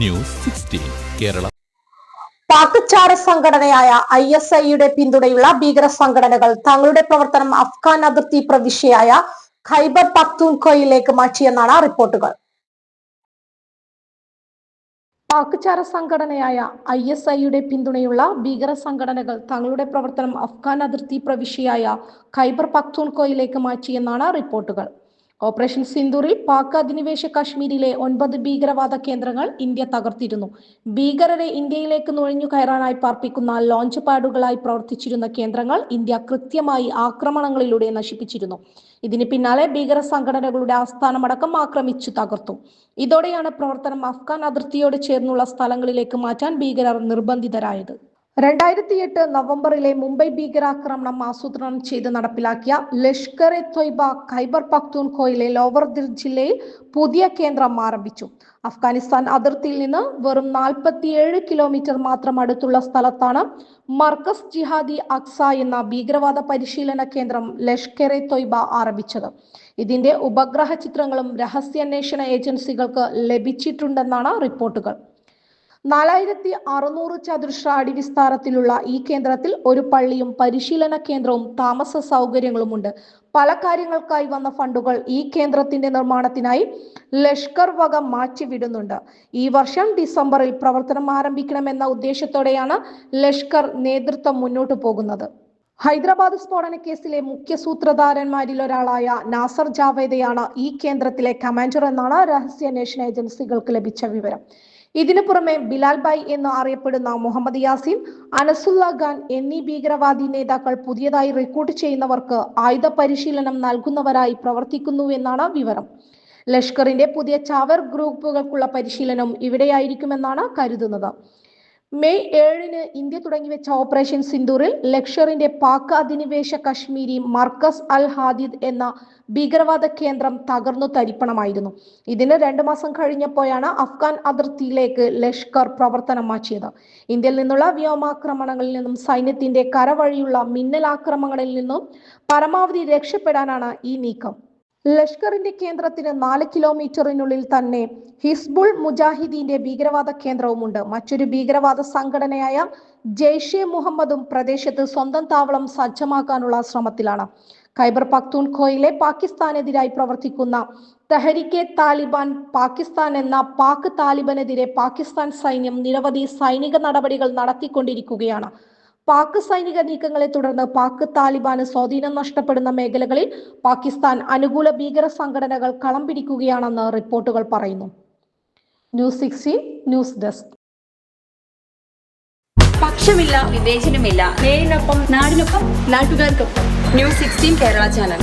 News sixteen Kerala. പാക്ചാര സംഘടനയായ I S ഐയുടെ പിന്തുണയുള്ള ഭീകര സംഘടനകൾ തങ്ങളുടെ പ്രവർത്തനം അഫ്ഗാൻ അതിർത്തി പ്രവിശ്യയായ ഖൈബർ പക്തൂൺഖോയിലേക്ക് മാറ്റിയെന്നാണ് റിപ്പോർട്ടുകൾ. പാക്ചാര സംഘടനയായ ഐ എസ് ഐയുടെ പിന്തുണയുള്ള ഭീകര സംഘടനകൾ തങ്ങളുടെ പ്രവർത്തനം അഫ്ഗാൻ അതിർത്തി പ്രവിശ്യയായ ഖൈബർ പക്തൂൺഖോയിലേക്ക് മാറ്റിയെന്നാണ് റിപ്പോർട്ടുകൾ. ഓപ്പറേഷൻ സിന്ദൂറിൽ പാക് അധിനിവേശ കാശ്മീരിലെ ഒൻപത് ഭീകരവാദ കേന്ദ്രങ്ങൾ ഇന്ത്യ തകർത്തിരുന്നു. ഭീകരരെ ഇന്ത്യയിലേക്ക് നുഴഞ്ഞു കയറാനായി പാർപ്പിക്കുന്ന ലോഞ്ച് പാഡുകളായി പ്രവർത്തിച്ചിരുന്ന കേന്ദ്രങ്ങൾ ഇന്ത്യ കൃത്യമായി ആക്രമണങ്ങളിലൂടെ നശിപ്പിച്ചിരുന്നു. ഇതിന് പിന്നാലെ ഭീകര സംഘടനകളുടെ ആസ്ഥാനമടക്കം ആക്രമിച്ചു തകർത്തു. ഇതോടെയാണ് പ്രവർത്തനം അഫ്ഗാൻ അതിർത്തിയോട് ചേർന്നുള്ള സ്ഥലങ്ങളിലേക്ക് മാറ്റാൻ ഭീകരർ നിർബന്ധിതരായത്. രണ്ടായിരത്തി എട്ട് നവംബറിലെ മുംബൈ ഭീകരാക്രമണം ആസൂത്രണം ചെയ്ത് നടപ്പിലാക്കിയ ലഷ്കർ എ തൊയ്ബ ഖൈബർ പക്തൂൺഖോയിലെ ലോവർ ജില്ലയിൽ പുതിയ കേന്ദ്രം ആരംഭിച്ചു. അഫ്ഗാനിസ്ഥാൻ അതിർത്തിയിൽ നിന്ന് വെറും നാൽപ്പത്തിയേഴ് കിലോമീറ്റർ മാത്രം അടുത്തുള്ള സ്ഥലത്താണ് മർക്കസ് ജിഹാദി അക്സ എന്ന ഭീകരവാദ പരിശീലന കേന്ദ്രം ലഷ്കർ എ തൊയ്ബ ആരംഭിച്ചത്. ഇതിന്റെ ഉപഗ്രഹ ചിത്രങ്ങളും രഹസ്യാന്വേഷണ ഏജൻസികൾക്ക് ലഭിച്ചിട്ടുണ്ടെന്നാണ് റിപ്പോർട്ടുകൾ. നാലായിരത്തി അറുന്നൂറ് ചതുരശ്ര അടി വിസ്താരത്തിലുള്ള ഈ കേന്ദ്രത്തിൽ ഒരു പള്ളിയും പരിശീലന കേന്ദ്രവും താമസ സൗകര്യങ്ങളുമുണ്ട്. പല കാര്യങ്ങൾക്കായി വന്ന ഫണ്ടുകൾ ഈ കേന്ദ്രത്തിന്റെ നിർമ്മാണത്തിനായി ലഷ്കർ വക മാറ്റിവിടുന്നുണ്ട്. ഈ വർഷം ഡിസംബറിൽ പ്രവർത്തനം ആരംഭിക്കണമെന്ന ഉദ്ദേശത്തോടെയാണ് ലഷ്കർ നേതൃത്വം മുന്നോട്ടു പോകുന്നത്. ഹൈദരാബാദ് സ്ഫോടന കേസിലെ മുഖ്യ സൂത്രധാരന്മാരിൽ ഒരാളായ നാസർ ജാവേദയാണ് ഈ കേന്ദ്രത്തിലെ കമാൻഡർ എന്നാണ് രഹസ്യാന്വേഷണ ഏജൻസികൾക്ക് ലഭിച്ച വിവരം. ഇതിനു പുറമെ ബിലാൽ ബായ് എന്ന് അറിയപ്പെടുന്ന മുഹമ്മദ് യാസിൻ അനസുല്ല ഖാൻ എന്നീ ഭീകരവാദി നേതാക്കൾ പുതിയതായി റിക്രൂട്ട് ചെയ്യുന്നവർക്ക് ആയുധ പരിശീലനം നൽകുന്നവരായി പ്രവർത്തിക്കുന്നുവെന്നാണ് വിവരം. ലഷ്കറിന്റെ പുതിയ ചാവർ ഗ്രൂപ്പുകൾക്കുള്ള പരിശീലനം ഇവിടെയായിരിക്കുമെന്നാണ് കരുതുന്നത്. മെയ് ഏഴിന് ഇന്ത്യ തുടങ്ങിവെച്ച ഓപ്പറേഷൻ സിന്ദൂറിൽ ലക്ഷറിന്റെ പാക് അധിനിവേശ കശ്മീരി മർക്കസ് അൽ ഹാദിദ് എന്ന ഭീകരവാദ കേന്ദ്രം തകർന്നു തരിപ്പണമായിരുന്നു. ഇതിന് രണ്ടു മാസം കഴിഞ്ഞപ്പോഴാണ് അഫ്ഗാൻ അതിർത്തിയിലേക്ക് ലഷ്കർ പ്രവർത്തനം മാറ്റിയത്. ഇന്ത്യയിൽ നിന്നുള്ള വ്യോമാക്രമണങ്ങളിൽ നിന്നും സൈന്യത്തിന്റെ കരവഴിയുള്ള മിന്നലാക്രമണങ്ങളിൽ നിന്നും പരമാവധി രക്ഷപ്പെടാനാണ് ഈ നീക്കം. ലഷ്കറിന്റെ കേന്ദ്രത്തിന് നാല് കിലോമീറ്ററിനുള്ളിൽ തന്നെ ഹിസ്ബുൾ മുജാഹിദീന്റെ ഭീകരവാദ കേന്ദ്രവുമുണ്ട്. മറ്റൊരു ഭീകരവാദ സംഘടനയായ ജെയ്ഷെ മുഹമ്മദും പ്രദേശത്ത് സ്വന്തം താവളം സജ്ജമാക്കാനുള്ള ശ്രമത്തിലാണ്. ഖൈബർ പക്തൂൺഖോയിലെ പാകിസ്ഥാനെതിരായി പ്രവർത്തിക്കുന്ന തെഹരിക്കെ താലിബാൻ പാകിസ്ഥാൻ എന്ന പാക് താലിബാനെതിരെ പാകിസ്ഥാൻ സൈന്യം നിരവധി സൈനിക നടപടികൾ നടത്തിക്കൊണ്ടിരിക്കുകയാണ്. പാക് സൈനിക നീക്കങ്ങളെ തുടർന്ന് പാക് താലിബാന് സ്വാധീനം നഷ്ടപ്പെടുന്ന മേഖലകളിൽ പാകിസ്ഥാൻ അനുകൂല ഭീകര സംഘടനകൾ കളം പിടിക്കുകയാണെന്ന് റിപ്പോർട്ടുകൾ പറയുന്നു. News sixteen news desk. പക്ഷമില്ല വിവേചനമില്ല. നേരിനൊപ്പം നാടിനൊപ്പം നാട്ടുകാർക്കൊപ്പം. News sixteen Kerala channel.